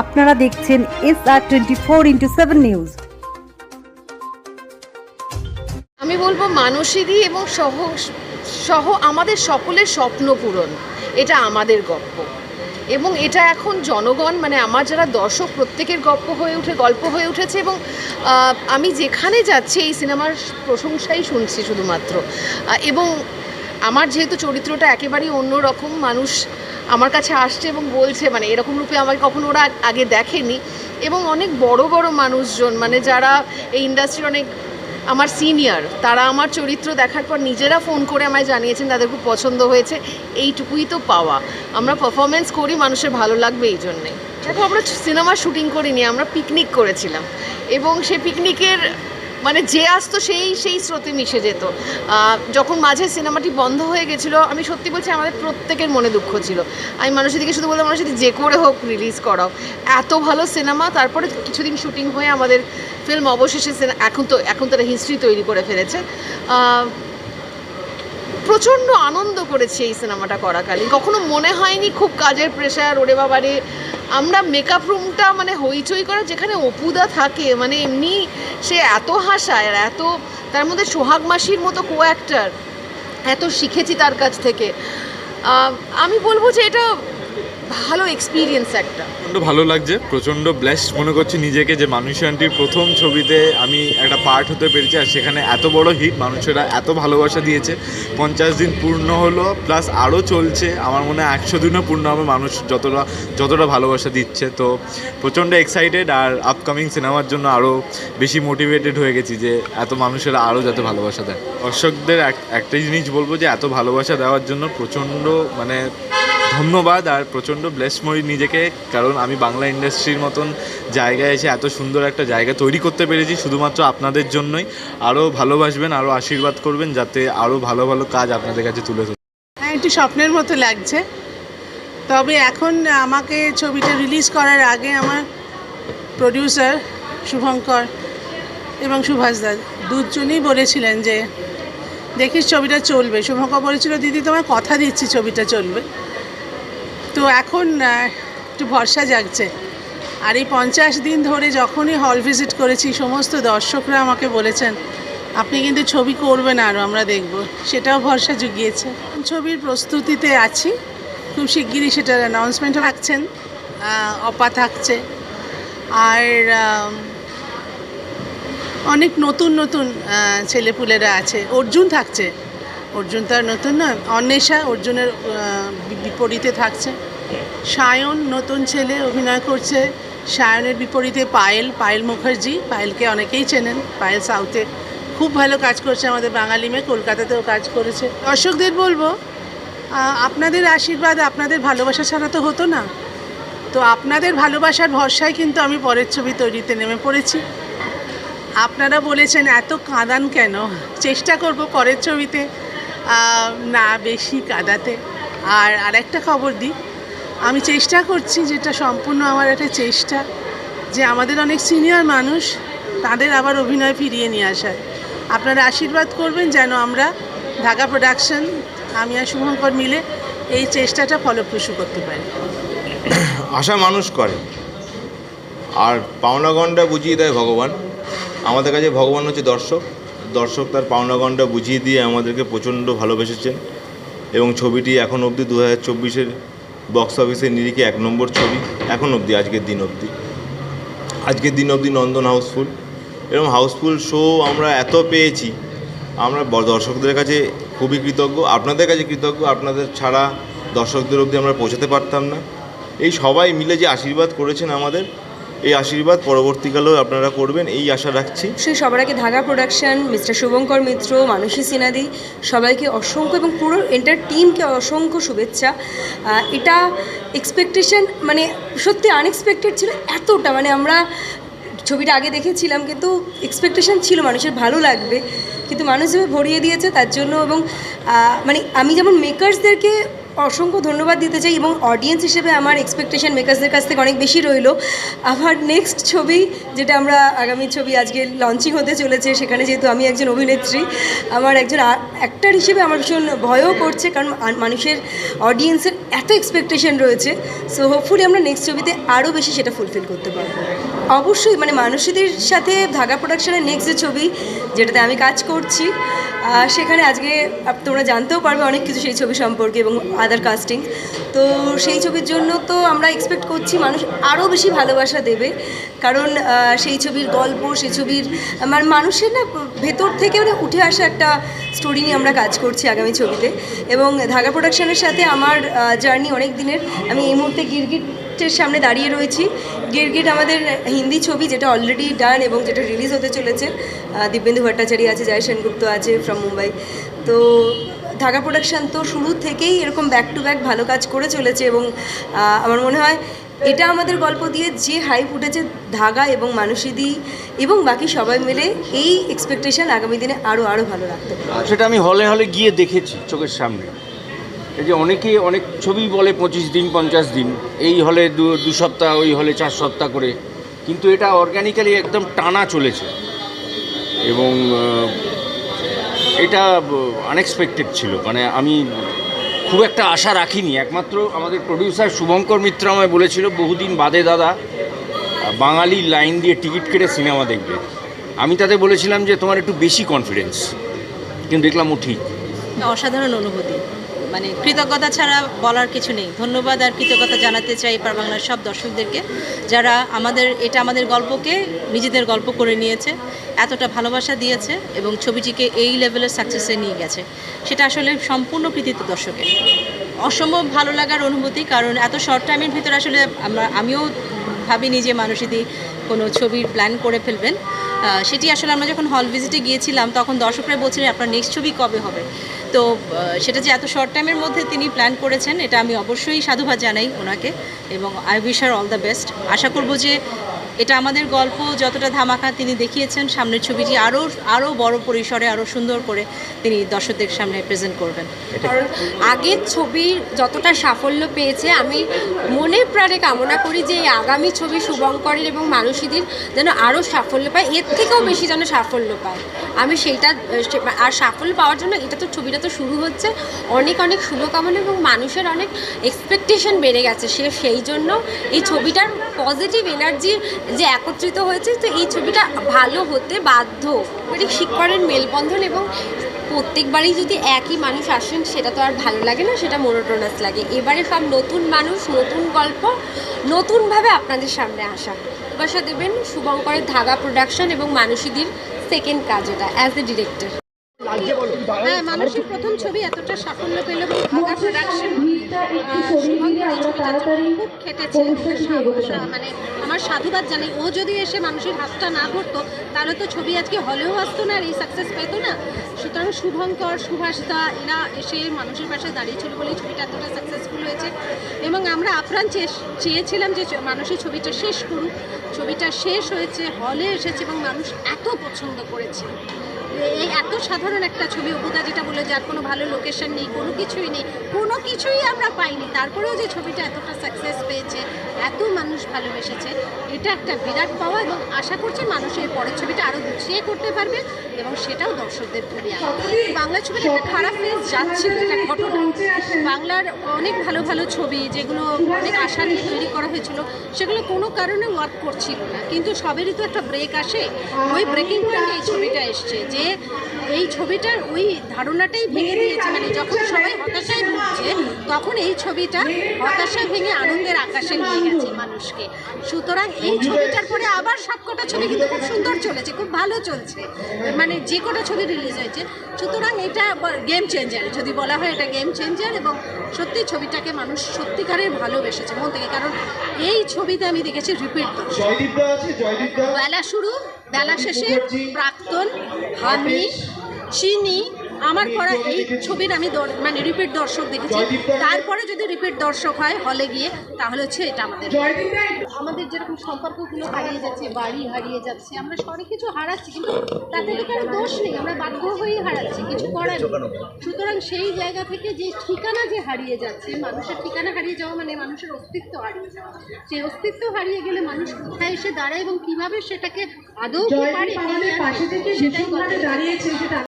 আপনারা দেখছেন S R twenty four into seven news আমি বলব মানসীদি এবং সহ সহ আমাদের সকলের স্বপ্ন পূরণ। এটা আমাদের গল্প এবং এটা এখন জনগণ মানে আমার যারা দর্শক, প্রত্যেকের গল্প হয়ে উঠে, গল্প হয়ে উঠেছে এবং আমি যেখানে যাচ্ছি, এই সিনেমার প্রশংসাই শুনছি শুধুমাত্র। এবং আমার যেহেতু চরিত্রটা একেবারেই অন্যরকম, মানুষ আমার কাছে আসছে এবং বলছে মানে এরকম রূপে আমাকে কখনো ওরা আগে দেখেনি। এবং অনেক বড় বড় মানুষজন মানে যারা এই ইন্ডাস্ট্রির অনেক, আমার সিনিয়র তারা আমার চরিত্র দেখার পর নিজেরা ফোন করে আমায় জানিয়েছেন, তাদের খুব পছন্দ হয়েছে, এইটুকুই তো পাওয়া। আমরা পারফরমেন্স করি, মানুষের ভালো লাগবে এই জন্যে। দেখো, আমরা সিনেমা শুটিং করিনি, আমরা পিকনিক করেছিলাম। এবং সে পিকনিকের মানে যে আসতো সেই সেই স্রোতে মিশে যেত। যখন মাঝে সিনেমাটি বন্ধ হয়ে গেছিল, আমি সত্যি বলছি আমাদের প্রত্যেকের মনে দুঃখ ছিল। আমি মানুষের দিকে শুধু বললাম মানুষের যে করে হোক রিলিজ করাও। এত ভালো সিনেমা, তারপরে কিছুদিন শুটিং হয়ে আমাদের ফিল্ম অবশেষে এখন তো, এখন তারা হিস্ট্রি তৈরি করে ফেলেছে। প্রচণ্ড আনন্দ করেছি এই সিনেমাটা করাকালীন। কখনো মনে হয়নি খুব কাজের প্রেশার ওরে বাবারে আমরা মেকআপ রুমটা মানে হইচই করা যেখানে অপুদা থাকে মানে এমনি সে এত হাসায় আর এত, তার মধ্যে সোহাগ মাসির মতো কো অ্যাক্টার এত শিখেছি তার কাছ থেকে। আমি বলব যে এটা ভালো এক্সপিরিয়েন্স একটা। প্রচণ্ড ভালো লাগছে, প্রচণ্ড ব্লেস মনে করছি নিজেকে যে মানুষ আন্টির প্রথম ছবিতে আমি একটা পার্ট হতে পেরেছি আর সেখানে এত বড় হিট মানুষেরা এত ভালোবাসা দিয়েছে। পঞ্চাশ দিন পূর্ণ হলো প্লাস আরও চলছে। আমার মনে হয় একশো দিনও পূর্ণ হবে মানুষ যতটা যতটা ভালোবাসা দিচ্ছে। তো প্রচণ্ড এক্সাইটেড আর আপকামিং সিনেমার জন্য আরও বেশি মোটিভেটেড হয়ে গেছি যে এত মানুষেরা আরও যাতে ভালোবাসা দেয়। দর্শকদের এক- একটাই জিনিস বলব যে এত ভালোবাসা দেওয়ার জন্য প্রচণ্ড মানে ধন্যবাদ আর প্রচণ্ড ব্লেসময়ী নিজেকে, কারণ আমি বাংলা ইন্ডাস্ট্রির মতন জায়গায় এসে এত সুন্দর একটা জায়গা তৈরি করতে পেরেছি, শুধুমাত্র আপনাদের জন্যই। আরও ভালোবাসবেন আরও আশীর্বাদ করবেন, যাতে আরও ভালো ভালো কাজ আপনাদের কাছে তুলে ধরি হ্যাঁ একটু স্বপ্নের মতো লাগছে। তবে এখন আমাকে ছবিটা রিলিজ করার আগে আমার প্রডিউসার শুভঙ্কর এবং সুভাষ দা দুজনেই বলেছিলেন যে, দেখিস ছবিটা চলবে। শুভঙ্কর বলেছিল, দিদি তোমার কথা দিচ্ছি, ছবিটা চলবে। তো এখন একটু ভরসা জাগছে। আর এই পঞ্চাশ দিন ধরে যখনই হল ভিজিট করেছি, সমস্ত দর্শকরা আমাকে বলেছেন, আপনি কিন্তু ছবি করবেন আরও আমরা দেখব। সেটাও ভরসা জুগিয়েছে। ছবির প্রস্তুতিতে আছি। খুব শিগগিরই সেটার অ্যানাউন্সমেন্টও রাখছেন অপা থাকছে। আর অনেক নতুন নতুন ছেলেপুলেরা আছে। অর্জুন থাকছে। অর্জুন তো আর নতুন নয়, অন্বেষা, অর্জুনের বিপরীতে থাকছে। সায়ন নতুন ছেলে, অভিনয় করছে। সায়নের বিপরীতে পায়েল পায়েল মুখার্জি। পায়েলকে অনেকেই চেনেন। পায়েল সাউথে খুব ভালো কাজ করছে আমাদের বাঙালি মেয়ে, কলকাতাতেও কাজ করেছে। দর্শকদের বলব আপনাদের আশীর্বাদ, আপনাদের ভালোবাসা ছাড়া তো হতো না। তো আপনাদের ভালোবাসার ভরসায় কিন্তু আমি পরের ছবি তৈরিতে নেমে পড়েছি। আপনারা বলেছেন, এত কাঁদান কেন? চেষ্টা করব পরের ছবিতে। না, বেশি কাঁদাতে। আর আরেকটা খবর দিই। আমি চেষ্টা করছি যেটা সম্পূর্ণ আমার একটা চেষ্টা, যে আমাদের অনেক সিনিয়র মানুষ তাদের আবার অভিনয় ফিরিয়ে নিয়ে আসার। আপনারা আশীর্বাদ করবেন যেন আমরা ঢাকা প্রোডাকশন আমি আর শুভঙ্কর মিলে এই চেষ্টাটা ফলপ্রসূ করতে পারি। আশা মানুষ করে। আর পাওনাগণটা বুঝিয়ে দেয় ভগবান। আমাদের কাছে ভগবান হচ্ছে দর্শক। দর্শক তার পাওনাগণটা বুঝিয়ে দিয়ে আমাদেরকে প্রচণ্ড ভালোবেসেছেন। এবং ছবিটি এখন অবধি দু হাজার চব্বিশের বক্স অফিসের নিরিখে এক নম্বর ছবি, এখন অবধি, আজকের দিন অবধি। আজকের দিন অবধি নন্দন হাউসফুল। এরকম হাউসফুল শো আমরা এত পেয়েছি, আমরা দর্শকদের কাছে খুবই কৃতজ্ঞ। আপনাদের কাছে কৃতজ্ঞ, আপনাদের ছাড়া দর্শকদের অবধি আমরা পৌঁছাতে পারতাম না। এই সবাই মিলে যে আশীর্বাদ করেছেন আমাদের এই আশীর্বাদ পরবর্তীকালেও আপনারা করবেন, এই আশা রাখছি। সেই সবার আগে ধাগা প্রোডাকশন মিস্টার শুভঙ্কর মিত্র, মানসী সিনাদি, সবাইকে অসংখ্য এবং পুরো এন্টার টিমকে অসংখ্য শুভেচ্ছা। এটা এক্সপেকটেশন মানে সত্যি আনএক্সপেক্টেড ছিল এতটা মানে আমরা ছবিটা আগে দেখেছিলাম, কিন্তু এক্সপেকটেশন ছিল মানুষের ভালো লাগবে। কিন্তু মানুষ যেভাবে ভরিয়ে দিয়েছে, তার জন্য এবং মানে আমি যেমন মেকার্সদেরকে অসংখ্য ধন্যবাদ দিতে চাই এবং অডিয়েন্স হিসেবে আমার এক্সপেকটেশন মেকার্সদের কাছ থেকে অনেক বেশি রইল। আমার নেক্সট ছবি, যেটা আমরা আগামী ছবি আজকে লঞ্চিং হতে চলেছে, সেখানে যেহেতু আমি একজন অভিনেত্রী, আমার একজন অ্যাক্টার হিসেবে আমার ভীষণ ভয়ও করছে, কারণ মানুষের অডিয়েন্সের এত এক্সপেকটেশন রয়েছে। সো হোপফুলি আমরা নেক্সট ছবিতে আরও বেশি সেটা ফুলফিল করতে পারব। অবশ্যই মানে মানুষদের সাথে ধাগা প্রোডাকশনের নেক্সট যে ছবি, যেটাতে আমি কাজ করছি সেখানে আজকে তোমরা জানতেও পারবে অনেক কিছু সেই ছবি সম্পর্কে এবং আদার কাস্টিং তো সেই ছবির জন্য তো আমরা এক্সপেক্ট করছি মানুষ আরও বেশি ভালোবাসা দেবে। কারণ সেই ছবির গল্প, সেই ছবির আমার মানুষের না ভেতর থেকে মানে উঠে আসা একটা স্টোরি নিয়ে আমরা কাজ করছি আগামী ছবিতে। এবং ধাগা প্রোডাকশনের সাথে আমার জার্নি অনেক দিনের। আমি এই মুহূর্তে গিরগিটের সামনে দাঁড়িয়ে রয়েছি। গিরগিট আমাদের হিন্দি ছবি যেটা অলরেডি ডান এবং যেটা রিলিজ হতে চলেছে। দিব্যেন্দু ভট্টাচার্য আছে, জয় সেনগুপ্ত আছে ফ্রম মুম্বাই। তো ধাগা প্রোডাকশান তো শুরু থেকেই এরকম ব্যাক টু ব্যাক ভালো কাজ করে চলেছে এবং আমার মনে হয় এটা আমাদের গল্প দিয়ে যে হাইপ উঠেছে ধাগা এবং মানুষিদি এবং বাকি সবাই মিলে এই এক্সপেকটেশন আগামী দিনে আরও আরও ভালো রাখতে সেটা আমি হলে হলে গিয়ে দেখেছি চোখের সামনে। এই যে অনেকে অনেক ছবি বলে পঁচিশ দিন, পঞ্চাশ দিন। এই হলে দু সপ্তাহ, ওই হলে চার সপ্তাহ করে। কিন্তু এটা অর্গ্যানিক্যালি একদম টানা চলেছে। এবং এটা আনএক্সপেক্টেড ছিল। মানে আমি খুব একটা আশা রাখিনি। একমাত্র আমাদের প্রডিউসার শুভঙ্কর মিত্র আমায় বলেছিল, বহুদিন বাদে দাদা, বাঙালি লাইন দিয়ে টিকিট কেটে সিনেমা দেখবে। আমি তাতে বলেছিলাম যে, তোমার একটু বেশি কনফিডেন্স কিন্তু দেখলাম ও ঠিক। অসাধারণ অনুভূতি। মানে কৃতজ্ঞতা ছাড়া বলার কিছু নেই। ধন্যবাদ আর কৃতজ্ঞতা জানাতে চাই এপার বাংলার সব দর্শকদেরকে, যারা আমাদের, এটা আমাদের গল্পকে নিজেদের গল্প করে নিয়েছে, এতটা ভালোবাসা দিয়েছে এবং ছবিটিকে এই লেভেলের সাকসেসে নিয়ে গেছে। সেটা আসলে সম্পূর্ণ কৃতিত্ব দর্শকের। অসম্ভব ভালো লাগার অনুভূতি, কারণ এত শর্ট টাইমের ভিতরে আসলে আমরা, আমিও ভাবিনি যে মানুষেদি কোনো ছবির প্ল্যান করে ফেলবেন। সেটি আসলে আমরা যখন হল ভিজিটে গিয়েছিলাম, তখন দর্শকরা বলছিলেন, আপনার নেক্সট ছবি কবে হবে? তো সেটা যে এত শর্ট টাইমের মধ্যে তিনি প্ল্যান করেছেন, এটা আমি অবশ্যই সাধুবাদ জানাই ওনাকে এবং আই উইশ আর অল দ্য বেস্ট আশা করব যে এটা আমাদের গল্প যতটা ধামাকা তিনি দেখিয়েছেন সামনের ছবিটি আরও আরও বড় পরিসরে আরও সুন্দর করে তিনি দর্শকদের সামনে প্রেজেন্ট করবেন। কারণ আগের ছবির যতটা সাফল্য পেয়েছে আমি মনে প্রাণে কামনা করি যে এই আগামী ছবি শুভঙ্করের এবং মানসীদের যেন আরও সাফল্য পায় এর থেকেও বেশি যেন সাফল্য পায়। আমি সেইটা আর সাফল্য পাওয়ার জন্য এটা তো ছবিটা তো শুরু হচ্ছে অনেক অনেক শুভকামনা এবং মানুষের অনেক এক্সপেকটেশন বেড়ে গেছে সে সেই জন্য এই ছবিটার পজিটিভ এনার্জি যে একত্রিত হয়েছে, তো এই ছবিটা ভালো হতে বাধ্য। মানে শিক্ষরের মেলবন্ধন এবং প্রত্যেকবারই যদি একই মানুষ আসেন, সেটা তো আর ভালো লাগে না, সেটা মোনোটোনাস লাগে। এবারে সব নতুন মানুষ, নতুন গল্প, নতুনভাবে আপনাদের সামনে আসা। ভাষা দেবেন, শুভঙ্করের ধাগা প্রোডাকশন এবং মানসীদির সেকেন্ড কাজ এটা অ্যাজ এ ডিরেক্টর হ্যাঁ মানুষের প্রথম ছবি এতটা সাফল্য পেল এবং প্রোডাকশন শুভঙ্কর এই ছবিটার খুব খেটেছে মানে আমার সাধুবাদ জানাই। ও যদি এসে মানুষের হাতটা না ধরতো তাহলে তো ছবি আজকে হলেও আসতো না আর এই সাকসেস পেতো না। সুতরাং শুভঙ্কর সুভাষদা এরা এসে মানুষের পাশে দাঁড়িয়েছিল বলেই ছবিটা এতটা সাকসেসফুল হয়েছে। এবং আমরা আপ্রাণ চেয়েছিলাম যে মানুষের ছবিটা শেষ করুক। ছবিটা শেষ হয়েছে হলে এসেছে এবং মানুষ এত পছন্দ করেছে। এই এত সাধারণ একটা ছবি অবুদা যেটা বলে যার কোনো ভালো লোকেশন নেই, কোনো কিছুই নেই, কোনো কিছুই আমরা পাইনি। তারপরেও যে ছবিটা এতটা সাকসেস পেয়েছে এত মানুষ ভালোবেসেছে, এটা একটা বিরাট পাওয়া এবং আশা করছি মানুষ এই পরের ছবিটা আরও গুছিয়ে করতে পারবে এবং সেটাও দর্শকদের খুবই বাংলা ছবির একটা খারাপ ফেজ যাচ্ছিল একটা ঘটনা। বাংলার অনেক ভালো ভালো ছবি যেগুলো অনেক আশা নিয়ে তৈরি করা হয়েছিল, সেগুলো কোনো কারণে ওয়ার্ক করছিল না। কিন্তু সবেরই তো একটা ব্রেক আসে। ওই ব্রেকিং পয়েন্টে এই ছবিটা এসছে যে এই ছবিটার ওই ধারণাটাই ভেঙে দিয়েছে মানে যখন সবাই হতাশায় ভুগছে তখন এই ছবিটা হতাশা ভেঙে আনন্দের আকাশে নিয়ে গেছে মানুষকে। সুতরাং এই ছবিটার পরে আবার সবকটা ছবি কিন্তু খুব সুন্দর চলেছে খুব ভালো চলছে। মানে যে কটা ছবি রিলিজ হয়েছে। সুতরাং এটা গেম চেঞ্জার যদি বলা হয় এটা গেম চেঞ্জার এবং সত্যি ছবিটাকে মানুষ সত্যিকারের ভালোবেসেছে মন থেকে। কারণ এই ছবিতে আমি দেখেছি রিপিট বেলা শুরু বেলা শেষে প্রাক্তন হামি চিনি আমার করা এই ছবির আমি মানে রিপিট দর্শক দেখেছি তারপরে যদি রিপিট দর্শক হয় হলে গিয়ে, তাহলে হচ্ছে এটা আমাদের আমাদের যেরকম সম্পর্কগুলো হারিয়ে যাচ্ছে, বাড়ি হারিয়ে যাচ্ছে, আমরা অনেক কিছু হারাচ্ছি, কিন্তু তাতে তো কারও দোষ নেই, আমরা বাধ্য হয়েই হারাচ্ছি, কিছু করার। সুতরাং সেই জায়গা থেকে যে ঠিকানা যে হারিয়ে যাচ্ছে, মানুষের ঠিকানা হারিয়ে যাওয়া মানে মানুষের অস্তিত্ব হারিয়ে যাওয়া সেই অস্তিত্ব হারিয়ে গেলে মানুষ কোথায় এসে দাঁড়ায় এবং কীভাবে সেটাকে আদৌ পারে সেটাই কথা।